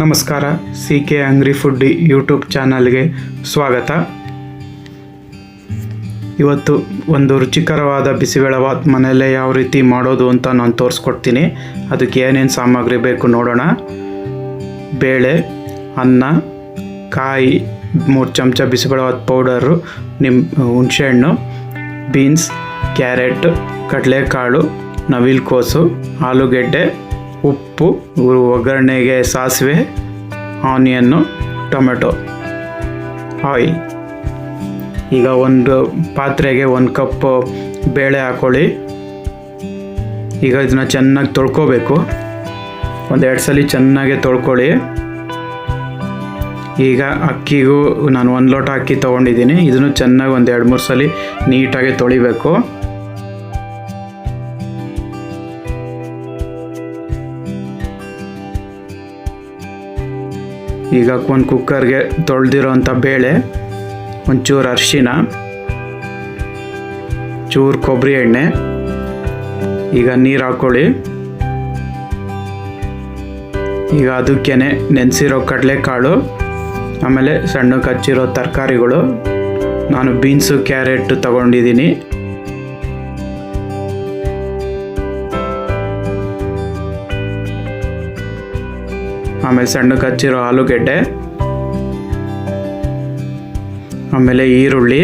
ನಮಸ್ಕಾರ C K angry foodie YouTube ಚಾನಲ್ಗೆ ಸ್ವಾಗತ. ಇವತ್ತು ಒಂದು ರುಚಿಕರವಾದ ಬಿಸಿಬೇಳೆಬಾತ್ ಮನೆಯಲ್ಲೇ ಯಾವ ರೀತಿ ಮಾಡೋದು ಅಂತ ನಾನು ತೋರಿಸ್ಕೊಡ್ತೀನಿ. ಅದಕ್ಕೆ ಏನೇನು ಸಾಮಗ್ರಿ ಬೇಕು ನೋಡೋಣ. ಬೇಳೆ, ಅನ್ನ, ಕಾಯಿ, ಮೂರು ಚಮಚ ಬಿಸಿಬೇಳೆಬಾತ್ ಪೌಡರು ನಿಮ್ಮ ಹುಣಸೆಹಣ್ಣು, ಬೀನ್ಸ್, ಕ್ಯಾರೆಟ್, ಕಡಲೆಕಾಳು, ನವಿಲುಕೋಸು, ಆಲೂಗೆಡ್ಡೆ ಉಪ್ಪು ಒಗ್ಗರಣೆಗೆ ಸಾಸಿವೆ, ಆನಿಯನ್ನು, ಟೊಮೆಟೊ, ಆಯಿಲ್. ಈಗ ಒಂದು ಪಾತ್ರೆಗೆ ಒಂದು ಕಪ್ ಬೇಳೆ ಹಾಕೊಳ್ಳಿ. ಈಗ ಇದನ್ನ ಚೆನ್ನಾಗಿ ತೊಳ್ಕೊಬೇಕು. ಒಂದೆರಡು ಸಲ ಚೆನ್ನಾಗೆ ತೊಳ್ಕೊಳ್ಳಿ. ಈಗ ಅಕ್ಕಿಗೂ ನಾನು ಒಂದು ಲೋಟ ಅಕ್ಕಿ ತೊಗೊಂಡಿದ್ದೀನಿ. ಇದನ್ನು ಚೆನ್ನಾಗಿ ಒಂದು ಎರಡು ಮೂರು ಸಲ ನೀಟಾಗಿ ತೊಳಿಬೇಕು. ಈಗ ಒಂದು ಕುಕ್ಕರ್ಗೆ ತೊಳೆದಿರೋಂಥ ಬೇಳೆ, ಒಂಚೂರು ಅರಿಶಿನ, ಚೂರು ಕೊಬ್ಬರಿ ಎಣ್ಣೆ, ಈಗ ನೀರು ಹಾಕ್ಕೊಳ್ಳಿ ಈಗ ಅದಕ್ಕೇ ನೆನೆಸಿರೋ ಕಡಲೆಕಾಳು, ಆಮೇಲೆ ಸಣ್ಣಕ್ಕೆ ಹಚ್ಚಿರೋ ತರಕಾರಿಗಳು. ನಾನು ಬೀನ್ಸು, ಕ್ಯಾರೆಟ್ ತಗೊಂಡಿದ್ದೀನಿ. ಆಮೇಲೆ ಸಣ್ಣಕ್ಕೆ ಹಚ್ಚಿರೋ ಆಲೂಗೆಡ್ಡೆ, ಆಮೇಲೆ ಈರುಳ್ಳಿ.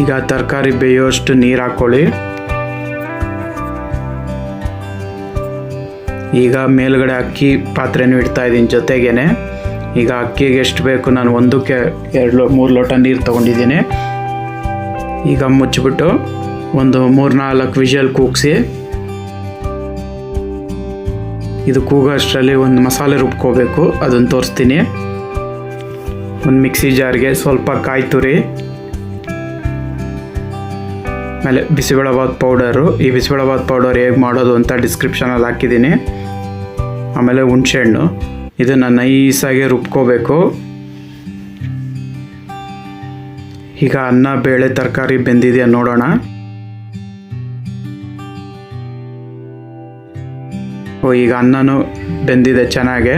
ಈಗ ತರಕಾರಿ ಬೇಯೋಷ್ಟು ನೀರು ಹಾಕ್ಕೊಳ್ಳಿ ಈಗ ಮೇಲ್ಗಡೆ ಅಕ್ಕಿ ಪಾತ್ರೆನೂ ಇಡ್ತಾ ಇದ್ದೀನಿ ಜೊತೆಗೇನೆ. ಈಗ ಅಕ್ಕಿಗೆ ಎಷ್ಟು ಬೇಕು ನಾನು ಒಂದಕ್ಕೆ ಎರಡು ಮೂರು ಲೋಟ ನೀರು ತೊಗೊಂಡಿದ್ದೀನಿ. ಈಗ ಮುಚ್ಚಿಬಿಟ್ಟು ಒಂದು ಮೂರು ನಾಲ್ಕು ವಿಷಲ್ ಕೂಗಿಸಿ ಇದು ಕೂಗೋ ಅಷ್ಟರಲ್ಲಿ ಒಂದು ಮಸಾಲೆ ರುಬ್ಕೋಬೇಕು, ಅದನ್ನು ತೋರಿಸ್ತೀನಿ. ಒಂದು ಮಿಕ್ಸಿ ಜಾರ್ಗೆ ಸ್ವಲ್ಪ ಕಾಯಿ ತುರಿ, ಆಮೇಲೆ ಬಿಸಿಬೇಳೆಬಾತ್ ಪೌಡರು. ಈ ಬಿಸಿಬೇಳೆಬಾತ್ ಪೌಡರ್ ಹೇಗೆ ಮಾಡೋದು ಅಂತ ಡಿಸ್ಕ್ರಿಪ್ಷನಲ್ಲಿ ಹಾಕಿದ್ದೀನಿ. ಆಮೇಲೆ ಹುಣಸೆಹಣ್ಣು. ಇದನ್ನು ನೈಸಾಗಿ ರುಬ್ಕೋಬೇಕು. ಈಗ ಅನ್ನ, ಬೇಳೆ, ತರಕಾರಿ ಬೆಂದಿದೆಯಾ ನೋಡೋಣ. ಓ, ಈಗ ಅನ್ನನೂ ಬೆಂದಿದೆ ಚೆನ್ನಾಗೆ.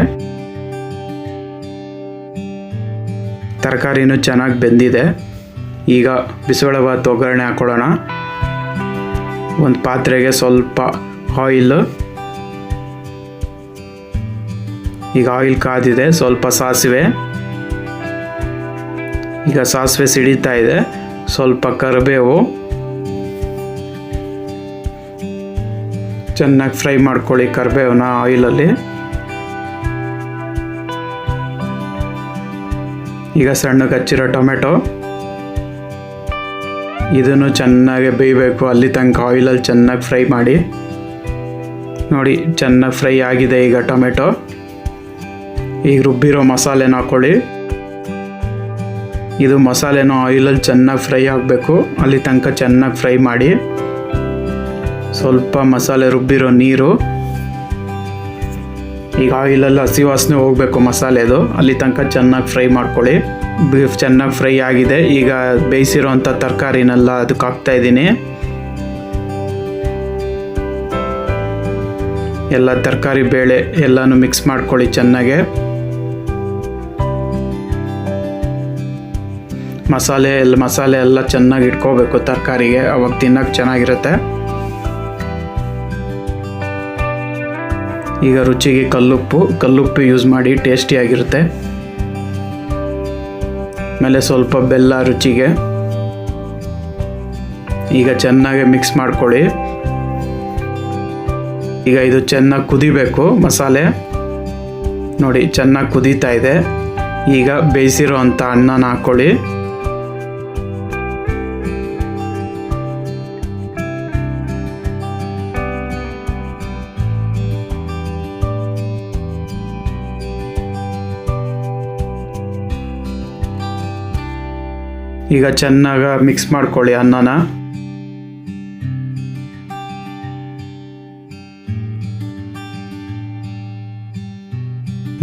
ತರಕಾರಿನೂ ಚೆನ್ನಾಗಿ ಬೆಂದಿದೆ. ಈಗ ಬಿಸಿಬೇಳೆಭಾತ್ ಒಗ್ಗರಣೆ ಹಾಕ್ಕೊಳ್ಳೋಣ ಒಂದು ಪಾತ್ರೆಗೆ ಸ್ವಲ್ಪ ಆಯಿಲ್ ಈಗ ಆಯಿಲ್ ಕಾದಿದೆ, ಸ್ವಲ್ಪ ಸಾಸಿವೆ. ಈಗ ಸಾಸಿವೆ ಸಿಡಿತಾ ಇದೆ. ಸ್ವಲ್ಪ ಕರಿಬೇವು. ಚೆನ್ನಾಗಿ ಫ್ರೈ ಮಾಡ್ಕೊಳ್ಳಿ ಕರಿಬೇವನ ಆಯಿಲಲ್ಲಿ. ಈಗ ಸಣ್ಣಗೆ ಹಚ್ಚಿರೋ ಟೊಮೆಟೊ. ಇದನ್ನು ಚೆನ್ನಾಗಿ ಬೇಯಬೇಕು, ಅಲ್ಲಿ ತನಕ ಆಯಿಲಲ್ಲಿ ಚೆನ್ನಾಗಿ ಫ್ರೈ ಮಾಡಿ. ನೋಡಿ, ಚೆನ್ನಾಗಿ ಫ್ರೈ ಆಗಿದೆ ಈಗ ಟೊಮೆಟೊ. ಈಗ ರುಬ್ಬಿರೋ ಮಸಾಲೆನ ಹಾಕ್ಕೊಳ್ಳಿ ಇದು ಮಸಾಲೆನೂ ಆಯಿಲಲ್ಲಿ ಚೆನ್ನಾಗಿ ಫ್ರೈ ಆಗಬೇಕು, ಅಲ್ಲಿ ತನಕ ಚೆನ್ನಾಗಿ ಫ್ರೈ ಮಾಡಿ. ಸ್ವಲ್ಪ ಮಸಾಲೆ ರುಬ್ಬಿರೋ ನೀರು, ಈಗ ಆಯಿಲಲ್ಲಿ ಹಸಿ ವಾಸನೆ ಹೋಗಬೇಕು ಮಸಾಲೆದು ಅಲ್ಲಿ ತನಕ ಚೆನ್ನಾಗಿ ಫ್ರೈ ಮಾಡ್ಕೊಳ್ಳಿ. ಬೀಫ್ ಚೆನ್ನಾಗಿ ಫ್ರೈ ಆಗಿದೆ. ಈಗ ಬೇಯಿಸಿರೋ ಅಂಥ ತರಕಾರಿನೆಲ್ಲ ಅದಕ್ಕೆ ಹಾಕ್ತಾ ಇದ್ದೀನಿ. ಎಲ್ಲ ತರಕಾರಿ ಬೇಳೆ ಎಲ್ಲನೂ ಮಿಕ್ಸ್ ಮಾಡ್ಕೊಳ್ಳಿ ಚೆನ್ನಾಗೆ. ಮಸಾಲೆ ಎಲ್ಲ ಮಸಾಲೆ ಎಲ್ಲ ಚೆನ್ನಾಗಿ ಇಟ್ಕೋಬೇಕು ತರಕಾರಿಗೆ. ಅವಾಗ ತಿನ್ನಕ್ಕೆ ಚೆನ್ನಾಗಿರುತ್ತೆ. ಈಗ ರುಚಿಗೆ ಕಲ್ಲುಪ್ಪು ಕಲ್ಲುಪ್ಪು ಯೂಸ್ ಮಾಡಿ ಟೇಸ್ಟಿಯಾಗಿರುತ್ತೆ ಆಮೇಲೆ ಸ್ವಲ್ಪ ಬೆಲ್ಲ ರುಚಿಗೆ. ಈಗ ಚೆನ್ನಾಗಿ ಮಿಕ್ಸ್ ಮಾಡ್ಕೊಳ್ಳಿ. ಈಗ ಇದು ಚೆನ್ನಾಗಿ ಕುದಿಬೇಕು ಮಸಾಲೆ. ನೋಡಿ, ಚೆನ್ನಾಗಿ ಕುದೀತಾ ಇದೆ. ಈಗ ಬೇಯಿಸಿರೋ ಅಂಥ ಅನ್ನನ ಹಾಕ್ಕೊಳ್ಳಿ ಈಗ ಚೆನ್ನಾಗಿ ಮಿಕ್ಸ್ ಮಾಡ್ಕೊಳ್ಳಿ ಅನ್ನನ.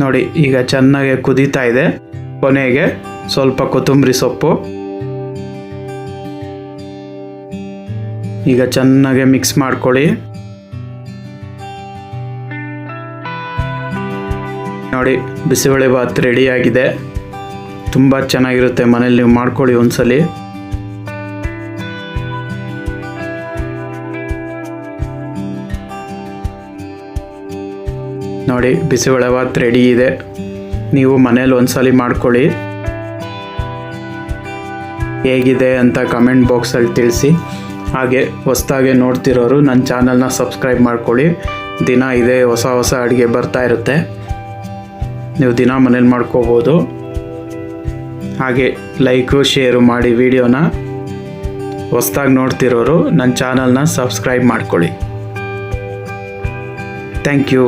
ನೋಡಿ, ಈಗ ಚೆನ್ನಾಗಿ ಕುದೀತಾ ಇದೆ. ಕೊನೆಗೆ ಸ್ವಲ್ಪ ಕೊತ್ತಂಬರಿ ಸೊಪ್ಪು. ಈಗ ಚೆನ್ನಾಗಿ ಮಿಕ್ಸ್ ಮಾಡ್ಕೊಳ್ಳಿ. ನೋಡಿ, ಬಿಸಿಬೇಳೆ ಭಾತ್ ರೆಡಿಯಾಗಿದೆ ತುಂಬ ಚೆನ್ನಾಗಿರುತ್ತೆ, ಮನೇಲಿ ನೀವು ಮಾಡ್ಕೊಳ್ಳಿ ಒಂದ್ಸಲಿ. ನೋಡಿ, ಬಿಸಿಬೇಳೆ ಭಾತ್ ರೆಡಿ ಇದೆ. ನೀವು ಮನೇಲಿ ಒಂದ್ಸಲಿ ಮಾಡ್ಕೊಳ್ಳಿ. ಹೇಗಿದೆ ಅಂತ ಕಮೆಂಟ್ ಬಾಕ್ಸಲ್ಲಿ ತಿಳಿಸಿ. ಹಾಗೆ, ಹೊಸ್ದಾಗೆ ನೋಡ್ತಿರೋರು ನನ್ನ ಚಾನಲ್ನ ಸಬ್ಸ್ಕ್ರೈಬ್ ಮಾಡ್ಕೊಳ್ಳಿ. ದಿನ ಇದೇ ಹೊಸ ಹೊಸ ಅಡುಗೆ ಬರ್ತಾ ಇರುತ್ತೆ. ನೀವು ದಿನ ಮನೇಲಿ ಮಾಡ್ಕೋಬೋದು. ಹಾಗೆ ಲೈಕು ಶೇರು ಮಾಡಿ ವಿಡಿಯೋನ ಹೊಸ್ದಾಗಿ ನೋಡ್ತಿರೋರು ನನ್ನ ಚಾನಲ್ನ ಸಬ್ಸ್ಕ್ರೈಬ್ ಮಾಡ್ಕೊಳ್ಳಿ. Thank you